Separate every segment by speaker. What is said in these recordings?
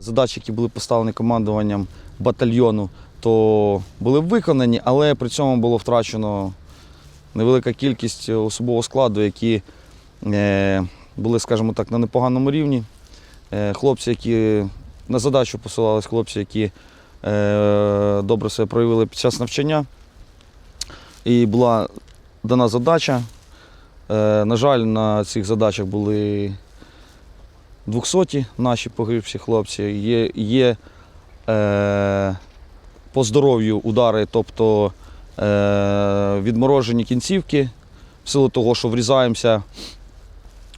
Speaker 1: задач, які були поставлені командуванням батальйону, то були виконані, але при цьому було втрачено невелика кількість особового складу, які е, були, скажімо так, на непоганому рівні. Е, хлопці, які на задачу посилались, хлопці, які е, добре себе проявили під час навчання. І була дана задача. На жаль, на цих задачах були 200 наші погибші хлопці. Є, є е, по здоров'ю удари, тобто е, відморожені кінцівки, в силу того, що врізаємося.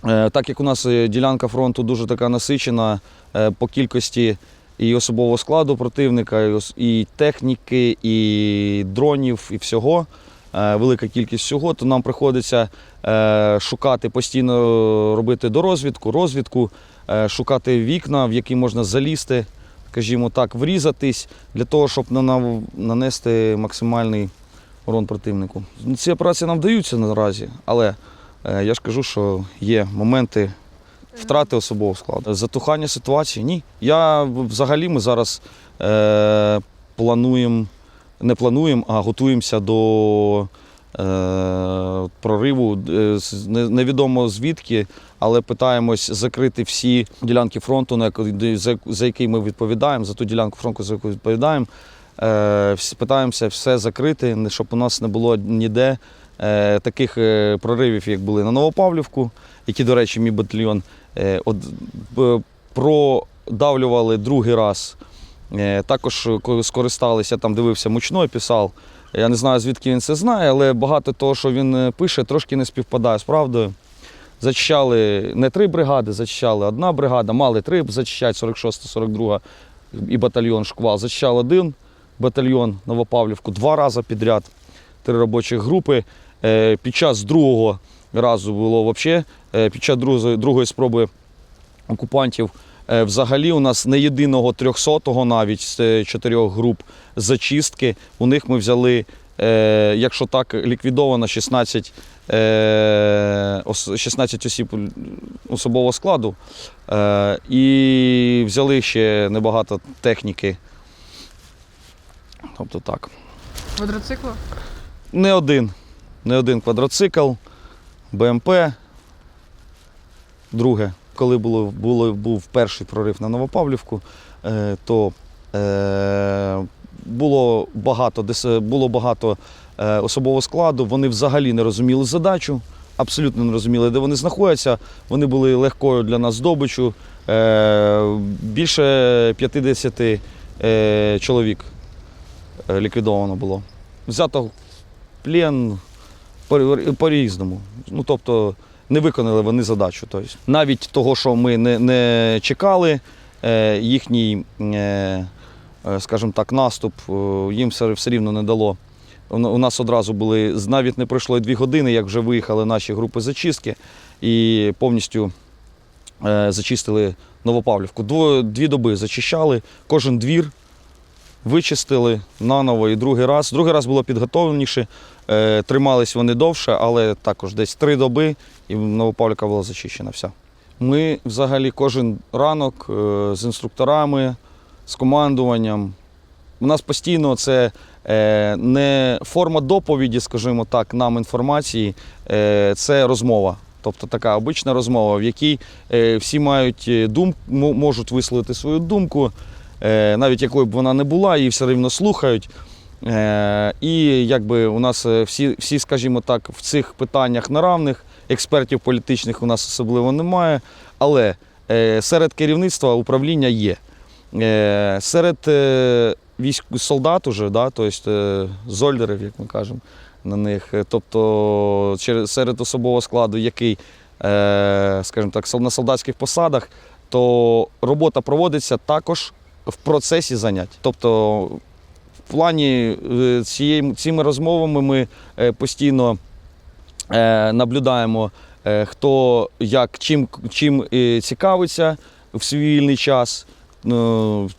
Speaker 1: Е, так як у нас е, ділянка фронту дуже така насичена е, по кількості і особового складу противника, і, техніки, і дронів, і всього, велика кількість всього, то нам приходиться е, шукати постійно робити дорозвідку, розвідку, е, шукати вікна, в які можна залізти, скажімо так, врізатись для того, щоб на- на- нанести максимальний урон противнику. Ці операції нам вдаються наразі, але е, я ж кажу, що є моменти втрати особового складу. Затухання ситуації ні. Я взагалі ми зараз е, плануємо, не плануємо, а готуємося до е, прориву. е, Невідомо звідки, але питаємось закрити всі ділянки фронту, на за, які ми відповідаємо, за ту ділянку фронту, за яку відповідаємо. Е, питаємося все закрити, щоб у нас не було ніде таких проривів, як були на Новопавлівку, які, до речі, мій батальйон продавлювали другий раз. Е, Також коли скористалися, там дивився мучной, писав. Я не знаю, звідки він це знає, але багато того, що він е, пише, трошки не співпадає з правдою. Зачищали не три бригади, зачищали одна бригада, мали три зачищати, 46, 42 і батальйон Шквал. Зачищав один батальйон Новопавлівку два рази підряд, три робочі групи. Е, Під час другого разу було взагалі, під час другої, спроби окупантів е, взагалі у нас не єдиного 300-го навіть з е, чотирьох груп зачистки. У них ми взяли, е, якщо так, ліквідовано 16, е, 16 осіб особового складу. Е, і взяли ще небагато техніки. Тобто так.
Speaker 2: Квадроцикла?
Speaker 1: Не один. Не один квадроцикл, БМП. Друге, коли було, було, був перший прорив на Новопавлівку, е, то е, було багато, було багато е, особового складу. Вони взагалі не розуміли задачу, абсолютно не розуміли, де вони знаходяться. Вони були легкою для нас здобиччю. Е, більше 50 е, чоловік ліквідовано було. Взято плен по- по-різному. Ну, тобто не виконали вони задачу. Тобто, навіть того, що ми не, не чекали, е, їхній, е, е, скажімо так, наступ їм все, все рівно не дало. У нас одразу були, навіть не пройшло і дві години, як вже виїхали наші групи зачистки і повністю зачистили Новопавлівку. Дво- Дві доби зачищали, кожен двір вичистили наново і другий раз. Другий раз було підготовленіше, е, тримались вони довше, але також десь три доби і Новопавлівка була зачищена вся. Ми взагалі кожен ранок е, з інструкторами, з командуванням. У нас постійно це е, не форма доповіді, скажімо так, нам інформації, це розмова. Тобто така обична розмова, в якій всі мають думку, можуть висловити свою думку, навіть якою б вона не була, її все рівно слухають. Е, І якби у нас е, всі, всі, скажімо так, в цих питаннях на равних, експертів політичних у нас особливо немає, але е, серед керівництва управління є. Е, Серед е, військ солдат уже, да, тобто е, зольдерів, як ми кажемо на них, е, тобто серед особового складу, який, е, скажімо так, на солдатських посадах, то робота проводиться також в процесі занять. Тобто в плані е, цієї, цими розмовами ми е, постійно е, наблюдаємо, хто як чим, чим цікавиться в свій вільний час, ну,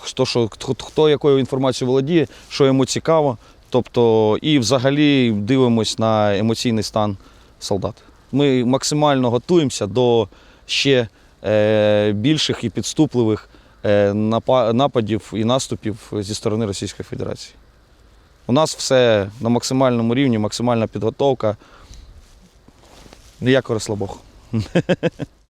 Speaker 1: хто, що, хто, якою інформацією володіє, що йому цікаво. Тобто, і взагалі дивимось на емоційний стан солдат. Ми максимально готуємося до ще більших і підступливих нападів і наступів зі сторони Російської Федерації. У нас все на максимальному рівні, максимальна підготовка. Ніякого розслабоху.